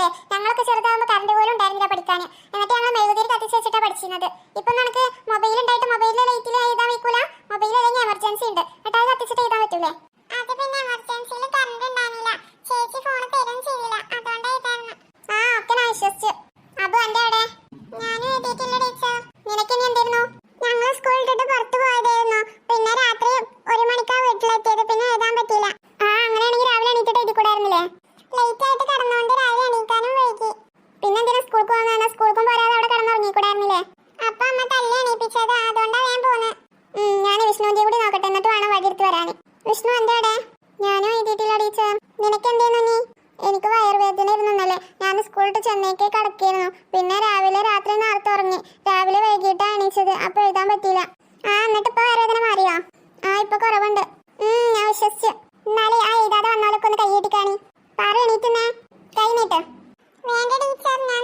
കൂടായിരുന്നില്ലേ ഞങ്ങളൊക്കെ ചെറുതാകുമ്പോൾ കറണ്ട് പോലും ഉണ്ടായിരുന്നില്ല പഠിക്കാൻ എന്നിട്ട് ഞങ്ങൾ മെഴുകുതിരി കത്തിച്ച് വെച്ചിട്ടാണ് പഠിച്ചിരുന്നത്. ഇപ്പം നമുക്ക് മൊബൈൽ ഉണ്ടായിട്ട് മൊബൈലിൽ ലൈറ്റിൽ എഴുതാൻ വെക്കൂല മൊബൈൽ അല്ലെങ്കിൽ എമർജൻസി ഉണ്ട്. എന്നിട്ട് അത് കത്തിച്ചിട്ട് എഴുതാൻ പറ്റൂലേ? അത് പിന്നെ എമർജൻസിയിൽ കറണ്ട് ഉണ്ടായിരുന്നില്ല ചേച്ചി ഫോൺ തരും ചെയ്യില്ല അതുകൊണ്ടായിരുന്നു ആ ഒക്കെ ഞാൻ വിശ്വസിച്ചു. അബു എന്റെ അവിടെ? ഞാനും എഴുതിയിട്ടില്ല ടീച്ചർ. നിനക്ക് ഇനി എന്തായിരുന്നു? ഞങ്ങൾ സ്കൂളിൽ ഇട്ടിട്ട് പുറത്തു പോയതായിരുന്നു. പിന്നെ രാത്രി ഒരു വീട്ടിലെത്തിയത്. പിന്നെ എഴുതാൻ പറ്റിയില്ല. ആ അങ്ങനെയാണെങ്കിൽ രാവിലെ എണീറ്റിട്ട് എഴുതി കൂടായിരുന്നില്ലേ ലേറ്റ് ആയിട്ട് കിടന്നുകൊണ്ട് വരാൻ വിഷ്ണു എന്റെ അവിടെ? ഞാനും എഴുതിയിട്ടില്ല ടീച്ചർ നിനക്ക് എന്തേന്നു നീ എനിക്ക് വയറുവേദന ഇരുന്നല്ലേ ഞാൻ സ്കൂളിട്ട് ചെന്നൈക്ക് കിടക്കിയിരുന്നു പിന്നെ രാവിലെ രാത്രി നേരത്തെ ഉറങ്ങി. രാവിലെ വൈകിട്ടാണ് എണീച്ചത്. അപ്പൊ എഴുതാൻ പറ്റിയില്ല. ആ എന്നിട്ട് ഇപ്പൊ വയറുവേദന മാറിയോ? ആ ഇപ്പൊ കുറവുണ്ട്. ഞാൻ വിശ്വസിച്ചു. എന്നാലേ ആ എഴുതാതെ വന്നോളൊക്കെ ഒന്ന് കൈയിട്ടിക്കാണി പാറ എണീറ്റുന്നേ. കൈ വേണ്ട ടീച്ചർ ഞാൻ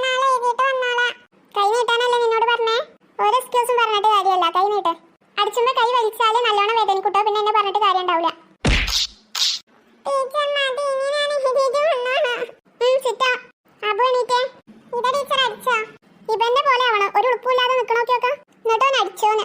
നിന്നോട് പറഞ്ഞേ? ഒരു എക്സ്ക്യൂസും പറഞ്ഞിട്ട് കാര്യമല്ല. കൈ നീട്ട്. അടിച്ചുമ്പോ കൈ വലിച്ചാൽ നല്ലോണം വേദനിക്കൂട്ടോ. പിന്നെ എന്നെ പറഞ്ഞിട്ട് കാര്യം ഉണ്ടാവില്ല? ഇവന്റെ പോലെ ആവണം. ഒരു ഉടുപ്പില്ലാതെ നിക്കണോക്കെ അടിച്ചോന്ന്.